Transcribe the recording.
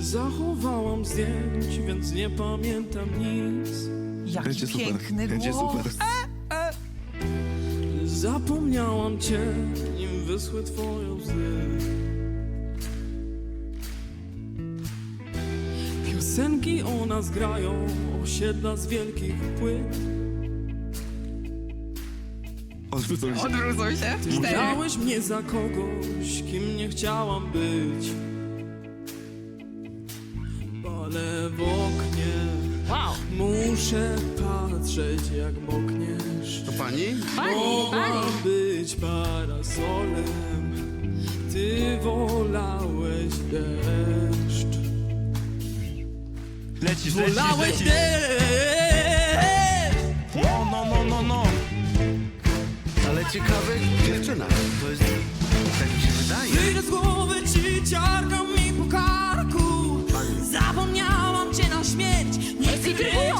zachowałam zdjęć, więc nie pamiętam nic. Jaki Będzie super. piękny Będzie głos. super. Zapomniałam cię, nim wyschły twoje łzy. Piosenki o nas grają, osiedla z wielkich płyt. Odwrócą się. Odwrócą się. Ty Cztery. miałeś mnie za kogoś, kim nie chciałam być. Ale w oknie Wow. muszę patrzeć, jak mokniesz. To pani? Pani. być parasolem, ty wolałeś deszcz. Lecisz, lecisz, Wolałeś lecisz. deszcz! No, no, no, no, no. Ale ciekawe dziewczyna. To jest... Tak mi się wydaje. Secret